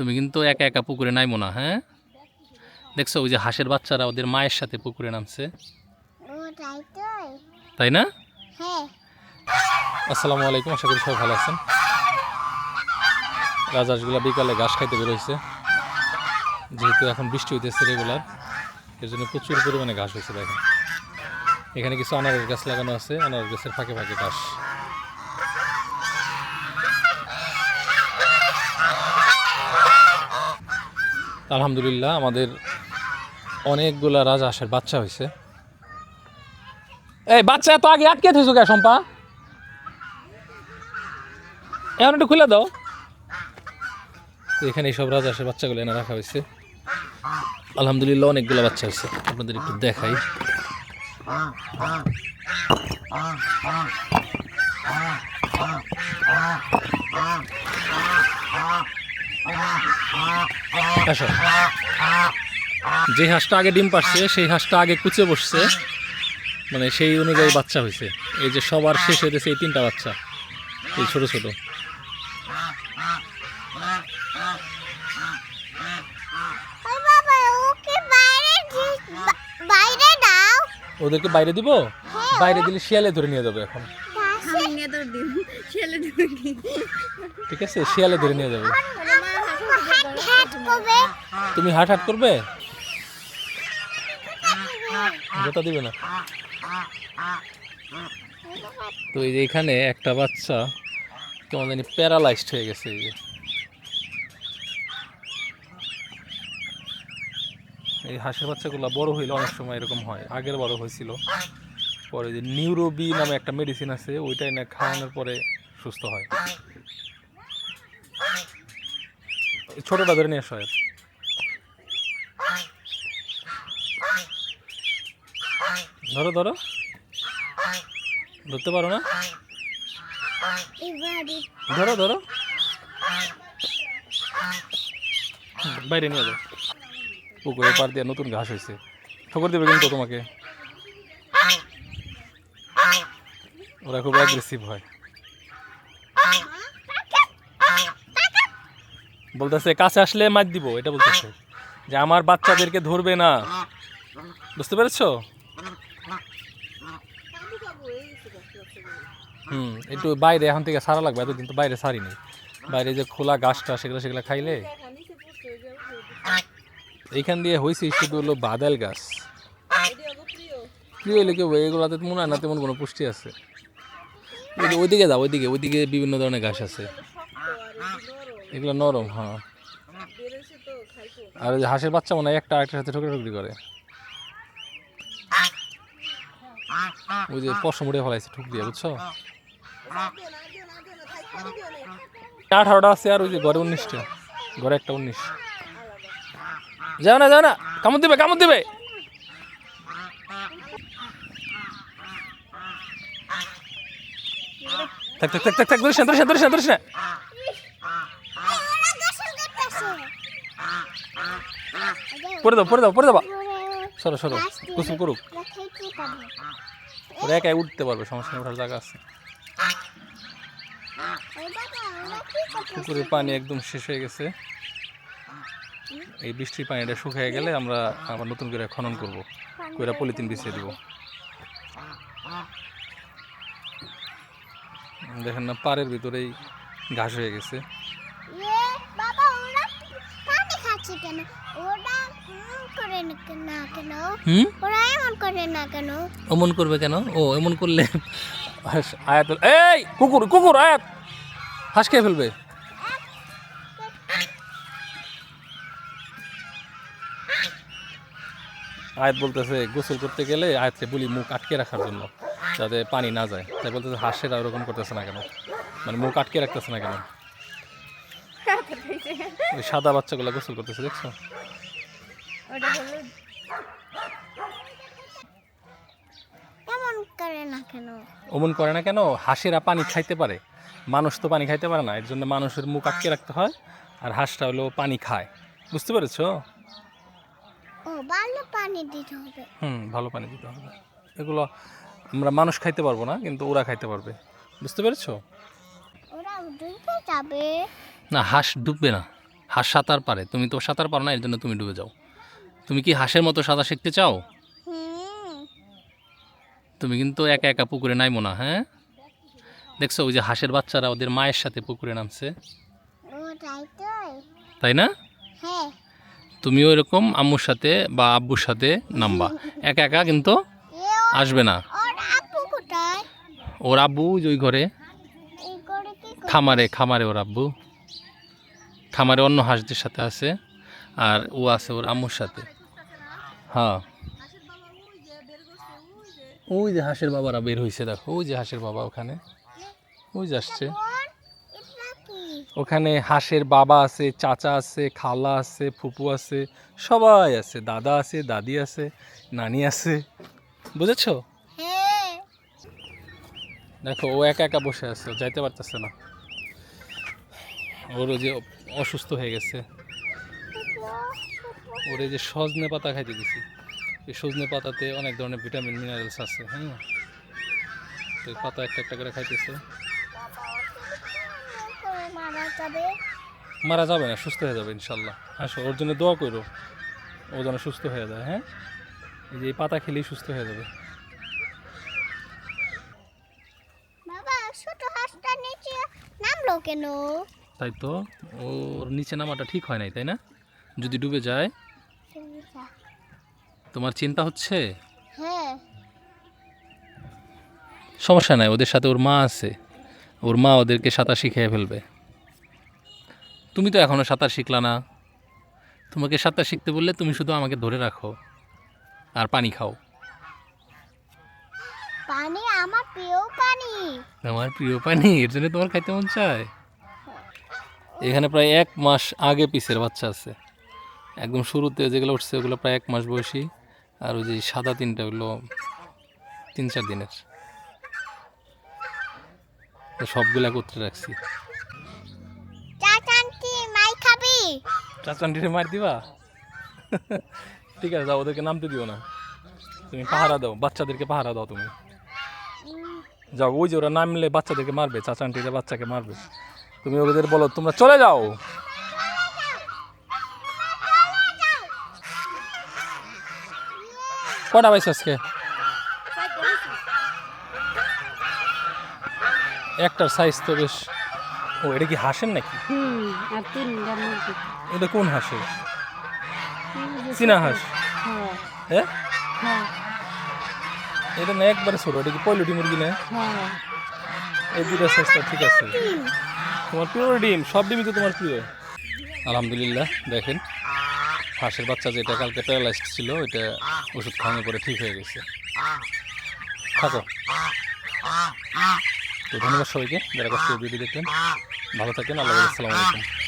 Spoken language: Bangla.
তুমি কিন্তু একা একা পুকুরে নাইমো না হ্যাঁ? দেখছ ওই যে হাঁসের বাচ্চারা ওদের মায়ের সাথে পুকুরে নামছে। তাই না? হ্যাঁ। আসসালামু আলাইকুম আশা করি সবাই ভালো আছেন। রাজহাঁসগুলা বিকালে ঘাস খাইতে বেরোইছে। যেহেতু এখন বৃষ্টি হইতেছে রেগুলার এর জন্য প্রচুর পরিমাণে ঘাস হয়েছে দেখেন। এখানে কিছু আনারস গাছ লাগানো আছে আনারস গাছের ফাঁকে ফাঁকে ঘাস। আলহামদুলিল্লাহ, আমাদের অনেকগুলা রাজহাঁসের বাচ্চা হয়েছে। এই বাচ্চা তো আগে আটকে থেছো কে শম্পা? এখন একটু খুলে দাও। এখানে সব রাজহাঁসের বাচ্চাগুলো এনে রাখা হয়েছে। আলহামদুলিল্লাহ, অনেকগুলো বাচ্চা হয়েছে। আপনাদের একটু দেখাই। আসো যে হাঁসটা আগে ডিম পারছে সেই হাঁসটা আগে কুচে বসছে। মানে সেই অনুযায়ী বাচ্চা হয়েছে। এই যে সবার শেষ হয়েছে এই তিনটা বাচ্চা এই ছোট ছোট। ওদেরকে বাইরে দিব? বাইরে দিলে শিয়ালে ধরে নিয়ে যাবে এখন। ঠিক আছে শিয়ালে ধরে নিয়ে যাবে। করবে? তুমি হাট হাট করবে? জোতা দিবে না। তো এই যে এখানে একটা বাচ্চা, কেমন জানি প্যারালাইজড হয়ে গেছে এই যে। এই হাঁসের বাচ্চাগুলো বড় হইলে অনেক সময় এরকম হয়। আগের বড় হয়েছিল। পরে যে নিউরোবি নামে একটা মেডিসিন আছে, ওইটাই না খাওয়ানোর পরে সুস্থ হয় এই ছোটটা ধরে নিয়ে আসো। ধরো ধরো। ধরতে পারো না? ধরো ধরো। বাইরে নিয়ে যাও। পুকুরের পার দিয়ে নতুন ঘাস হয়েছে। ঠকর দেবে কিন্তু তোমাকে। ওরা খুব অ্যাগ্রেসিভ হয়। বলতেছে, কাছে আসলে মার দিব। এটা বলতেছে। যে আমার বাচ্চাদেরকে ধরবে না। বুঝতে পেরেছ? হুম, একটু বাইরে, এখন থেকে সারা লাগবে, এতদিন তো বাইরে সারিনি বাইরে যে খোলা গাছটা সেগুলো সেগুলো খাইলে? এইখান দিয়ে হয়েছে শুধু হলো বাদাল গাছ। কি হইলে কি হবে? এগুলোতে মনে হয় না তেমন কোনো পুষ্টি আছে। ওইদিকে যাও, ওইদিকে ওইদিকে বিভিন্ন ধরনের ঘাস আছে। এগুলো নরম হ্যাঁ। আর ওই হাঁসের বাচ্চা মনে হয় একটা আরেকটার সাথে ঠুকরি ঠুকরি করে। ওই যে পশম উড়ে ফেলাইছে ঠুক দিয়ে বুঝছ? আঠারোটা আছে আর ওই যে ঘরে উনিশটা। ঘরে একটা উনিশ। যাও না যাও না, কামড় দিবে কামড় দিবে। থাক থাক থাক থাক থাক ধরিস না ধরিস না ধরিস না ধরিস না ওরা গোসল করতেছে পরে দাও পরে দাও পরে দাও সরো সরো গোসল করুক। ওরা একাই উঠতে পারবে সমস্যা ওঠার জায়গা আছে। পুকুরের পানি একদম শেষ হয়ে গেছে। এই বৃষ্টির পানিটা শুকিয়ে গেলে আমরা আবার নতুন করে খনন করব। কইরা পলিথিন বিছিয়ে দিব। দেখেন না পাড়ের ভিতরেই ঘাস হয়ে গেছে ইয়ে বাবা ওরা পানি কেন ওরা করে না কেন ওরা এমন করে না কেন এমন করবে কেন ও এমন করলে আয়াত এই কুকুর কুকুর আয়াত হাঁস খেয়ে ফেলবে আয়াত বলতেছে গোসল করতে গেলে আয়াতকে বলি মুখ আটকে রাখার জন্য যাতে পানি না যায় তাই বলতেছে হাঁসেরা ওরকম করতেছে না কেন মানে মুখ আটকে রাখতেছে না কেন ওই সাদা বাচ্চাগুলো গোসল করতেছে দেখছ? ওটা হলো এমন করে না কেন? অমন করে না কেন? হাঁসেরা পানি খাইতে পারে। মানুষ তো পানি খাইতে পারে না। এর জন্য মানুষের মুখ আটকে রাখতে হয় আর হাঁসটা হলো পানি খায়। বুঝতে পেরেছ? ও ভালো পানি দিতে হবে। হুম ভালো পানি দিতে হবে। এগুলো আমরা মানুষ খাইতে পারব না কিন্তু ওরা খাইতে পারবে। বুঝতে পেরেছ? ওরা যাবে। না, হাঁস ডুববে না। হাঁস সাঁতার পারে। তুমি তো সাঁতার পারো না এর জন্য তুমি ডুবে যাও। তুমি কি হাঁসের মতো সাঁতার শিখতে চাও? তুমি কিন্তু একা একা পুকুরে নাইমো না হ্যাঁ? দেখছ, ওই যে হাঁসের বাচ্চারা ওদের মায়ের সাথে পুকুরে নামছে। তাই না? তুমিও এরকম আম্মুর সাথে বা আব্বুর সাথে নামবা। একা একা কিন্তু আসবে না। ওর আব্বু ওই ঘরে? খামারে খামারে ওর আব্বু। খামারে অন্য হাঁসদের সাথে আছে আর ও আছে ওর আম্মুর সাথে। হ্যাঁ। ওই যে হাঁসের বাবারা বের হয়েছে দেখো ওই যে হাঁসের বাবা ওখানে। ওই যে আসছে। ওখানে হাঁসের বাবা আছে চাচা আছে খালা আছে ফুপু আছে সবাই আছে দাদা আছে দাদি আছে নানি আছে। বুঝেছ? হ্যাঁ। দেখো ও একা একা বসে আছে যাইতে পারতেছে না। ওর যে অসুস্থ হয়ে গেছে। ওর যে সজনে পাতা খাইতে দিছি। এই সজনে পাতাতে অনেক ধরনের ভিটামিন, মিনারেলস আছে হ্যাঁ? তো পাতা একটা একটা করে খাইতেছে। মারা যাবে না, সুস্থ হয়ে যাবে ইনশাল্লাহ। আসো, ওর জন্য দোয়া করো। ও যেন সুস্থ হয়ে যায় হ্যাঁ? এই যে পাতা খেলেই সুস্থ হয়ে যাবে। বাবা, ছোট নিচে নামলো কেন? তাই তো? ওর নিচে নামাটা ঠিক হয় নাই তাই না? যদি ডুবে যায়? তোমার চিন্তা হচ্ছে? হ্যাঁ। সমস্যা নাই ওদের সাথে ওর মা আছে। ওর মা ওদেরকে সাঁতার শিখিয়ে ফেলবে। তুমি তো এখনও সাঁতার শিখলা না। তোমাকে সাঁতার শিখতে বললে তুমি শুধু আমাকে ধরে রাখো আর পানি খাও। পানি আমার প্রিয় পানি। আমার প্রিয় পানি এর জন্য তোমার খাইতে মন চায়? এখানে প্রায় এক মাস আগে পিসের বাচ্চা আছে। একদম শুরুতে যেগুলো উঠছে ওগুলো প্রায় এক মাস বয়সী। আর ওই যে সাদা তিনটা ওগুলো তিন চার দিনের। সবগুলো একত্রে রাখছি। চাচান্ডিরে মার দিবা? ঠিক আছে যাও ওদেরকে নামতে দিও না। তুমি পাহারা দাও বাচ্চাদেরকে পাহারা দাও তুমি। যাও ওই যে ওরা নামলে বাচ্চাদেরকে মারবে চাচান্টিরা বাচ্চাকে মারবে। তুমি ওদের বলো তোমরা চলে যাও। কটা পাইছো আজকে? একটার সাইজ তো বেশ। ও এটা কি হাসেন নাকি? এটা কোন হাসে চীনা হাঁস। হ্যাঁ এটা না একবারে ছোট এটা কি পয়লটি মুরগি না? হ্যাঁ। এই দুটো সাইজটা ঠিক আছে। তোমার প্রিয় ডিম, সব ডিমই তো তোমার প্রিয়। আলহামদুলিল্লাহ, দেখেন, হাঁসের বাচ্চা যেটা কালকে প্যারালাইজড ছিল, ওইটা ওষুধ খাওয়ানোর পরে ঠিক হয়ে গেছে। থাকো তো ধন্যবাদ সবাইকে, যারা কষ্ট ভিডিও দেখলেন। ভালো থাকেন, আল্লাহ আসসালামু আলাইকুম।